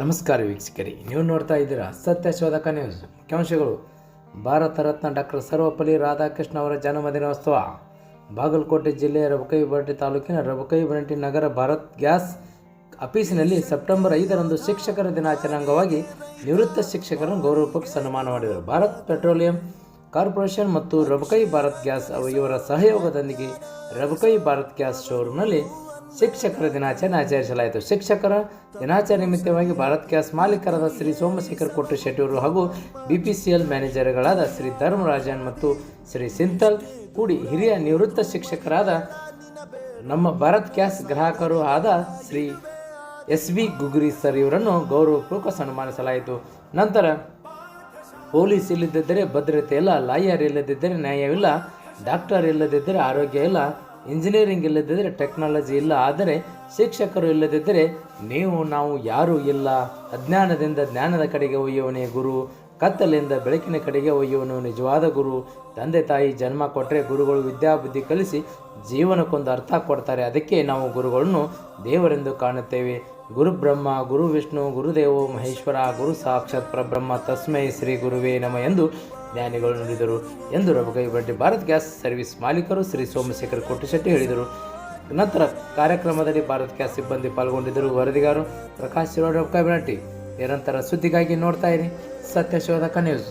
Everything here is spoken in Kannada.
ನಮಸ್ಕಾರ ವೀಕ್ಷಕರಿ. ನೀವು ನೋಡ್ತಾ ಇದ್ದೀರಾ ಸತ್ಯ ಶೋಧಕ ನ್ಯೂಸ್. ಮುಖ್ಯಾಂಶಗಳು. ಭಾರತ ರತ್ನ ಡಾಕ್ಟರ್ ಸರ್ವಪಲ್ಲಿ ರಾಧಾಕೃಷ್ಣ ಅವರ ಜನ್ಮದಿನೋತ್ಸವ. ಬಾಗಲಕೋಟೆ ಜಿಲ್ಲೆಯ ರಬಕೈ ಬರಟಿ ತಾಲೂಕಿನ ರಬಕೈ ಬರಟಿ ನಗರ ಭಾರತ್ ಗ್ಯಾಸ್ ಆಫೀಸಿನಲ್ಲಿ ಸೆಪ್ಟೆಂಬರ್ ಐದರಂದು ಶಿಕ್ಷಕರ ದಿನಾಚರಣೆ ಅಂಗವಾಗಿ ನಿವೃತ್ತ ಶಿಕ್ಷಕರನ್ನು ಗೌರವಕ್ಕೆ ಸನ್ಮಾನ ಮಾಡಿದರು. ಭಾರತ್ ಪೆಟ್ರೋಲಿಯಂ ಕಾರ್ಪೊರೇಷನ್ ಮತ್ತು ರಬಕೈ ಭಾರತ್ ಗ್ಯಾಸ್ ಇವರ ಸಹಯೋಗದೊಂದಿಗೆ ರಬಕೈ ಭಾರತ್ ಗ್ಯಾಸ್ ಶೋರೂಮ್ನಲ್ಲಿ ಶಿಕ್ಷಕರ ದಿನಾಚರಣೆ ಆಚರಿಸಲಾಯಿತು. ಶಿಕ್ಷಕರ ದಿನಾಚರಣೆ ನಿಮಿತ್ತವಾಗಿ ಭಾರತ್ ಗ್ಯಾಸ್ ಮಾಲೀಕರಾದ ಶ್ರೀ ಸೋಮಶೇಖರ್ ಕೊಟ್ಟು ಶೆಟ್ಟಿಯವರು ಹಾಗೂ ಬಿ ಪಿ ಸಿ ಎಲ್ ಮ್ಯಾನೇಜರ್ಗಳಾದ ಶ್ರೀ ಧರ್ಮರಾಜನ್ ಮತ್ತು ಶ್ರೀ ಸಿಂತಲ್ ಕೂಡಿ ಹಿರಿಯ ನಿವೃತ್ತ ಶಿಕ್ಷಕರಾದ ನಮ್ಮ ಭಾರತ್ ಗ್ಯಾಸ್ ಗ್ರಾಹಕರು ಆದ Shri S B Guguri sir ಇವರನ್ನು ಗೌರವಪೂರ್ವಕ ಸನ್ಮಾನಿಸಲಾಯಿತು. ನಂತರ ಪೊಲೀಸ್ ಇಲ್ಲದಿದ್ದರೆ ಭದ್ರತೆ ಇಲ್ಲ, ಲಾಯರ್ ಇಲ್ಲದಿದ್ದರೆ ನ್ಯಾಯವಿಲ್ಲ, ಡಾಕ್ಟರ್ ಇಲ್ಲದಿದ್ದರೆ ಆರೋಗ್ಯ ಇಲ್ಲ ಇಂಜಿನಿಯರಿಂಗ್ ಇಲ್ಲದಿದ್ದರೆ ಟೆಕ್ನಾಲಜಿ ಇಲ್ಲ. ಆದರೆ ಶಿಕ್ಷಕರು ಇಲ್ಲದಿದ್ದರೆ ನೀವು ನಾವು ಯಾರೂ ಇಲ್ಲ. ಅಜ್ಞಾನದಿಂದ ಜ್ಞಾನದ ಕಡೆಗೆ ಒಯ್ಯುವನೇ ಗುರು. ಕತ್ತಲಿಂದ ಬೆಳಕಿನ ಕಡೆಗೆ ಒಯ್ಯುವನು ನಿಜವಾದ ಗುರು. ತಂದೆ ತಾಯಿ ಜನ್ಮ ಕೊಟ್ಟರೆ ಗುರುಗಳು ವಿದ್ಯಾಬುದ್ಧಿ ಕಲಿಸಿ ಜೀವನಕ್ಕೊಂದು ಅರ್ಥ ಕೊಡ್ತಾರೆ. ಅದಕ್ಕೆ ನಾವು ಗುರುಗಳನ್ನು ದೇವರೆಂದು ಕಾಣುತ್ತೇವೆ. ಗುರು ಬ್ರಹ್ಮ ಗುರು ವಿಷ್ಣು ಗುರುದೇವೋ ಮಹೇಶ್ವರ, ಗುರು ಸಾಕ್ಷಾತ್ ಪರಬ್ರಹ್ಮ. ತಸ್ಮೈ ಶ್ರೀ ಗುರುವೇ ನಮ ಎಂದು ಜ್ಞಾನಿಗಳು ನುಡಿದರು ಎಂದು ಬಡ್ಡಿ ಭಾರತ್ ಗ್ಯಾಸ್ ಸರ್ವಿಸ್ ಮಾಲೀಕರು ಶ್ರೀ ಸೋಮಶೇಖರ್ ಕೊಟ್ಟಿಶೆಟ್ಟಿ ಹೇಳಿದರು. ನಂತರ ಕಾರ್ಯಕ್ರಮದಲ್ಲಿ ಭಾರತ್ ಗ್ಯಾಸ್ ಸಿಬ್ಬಂದಿ ಪಾಲ್ಗೊಂಡಿದ್ದರು ವರದಿಗಾರು ಪ್ರಕಾಶ್ ಶಿರೋಡ್ ಬಡ್ಡಿ ನಿರಂತರ ಸುದ್ದಿಗಾಗಿ ನೋಡ್ತಾ ಇರಿ. ಸತ್ಯಶೋಧಕ ನ್ಯೂಸ್.